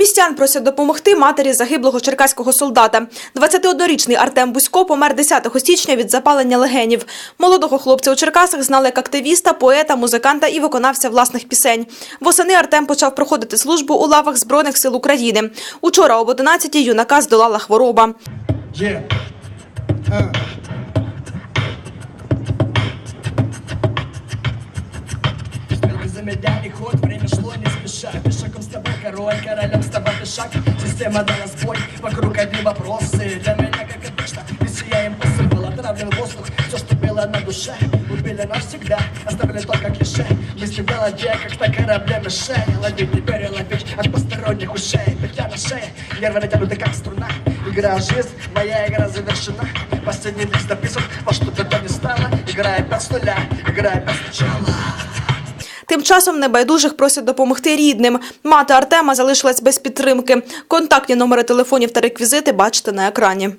Містян просять допомогти матері загиблого черкаського солдата. 21-річний Артем Бусько помер 10 січня від запалення легенів. Молодого хлопця у Черкасах знали як активіста, поета, музиканта і виконавця власних пісень. Восени Артем почав проходити службу у лавах Збройних сил України. Учора об 11-й юнака здолала хвороба. Yeah. Uh. Замедляли ход, время шло не спеша Пешаком с тобой король, королем пешак Система дала сбой, вокруг одни вопросы. Для меня, как обычно, миссия импосибл Отравлен воздух, все, что было на душе. Убили навсегда, оставили только клише. Мысли в голове, как на корабле мишень Ловить не переловить от посторонних ушей. Петля на шее, нервы натянуты как струна. Игра жизнь, моя игра завершена. Последний лист написан, во что бы то ни стало. Играя опять нуля, играя опять сначала Тим часом небайдужих просять допомогти рідним. Мати Артема залишилась без підтримки. Контактні номери телефонів та реквізити бачите на екрані.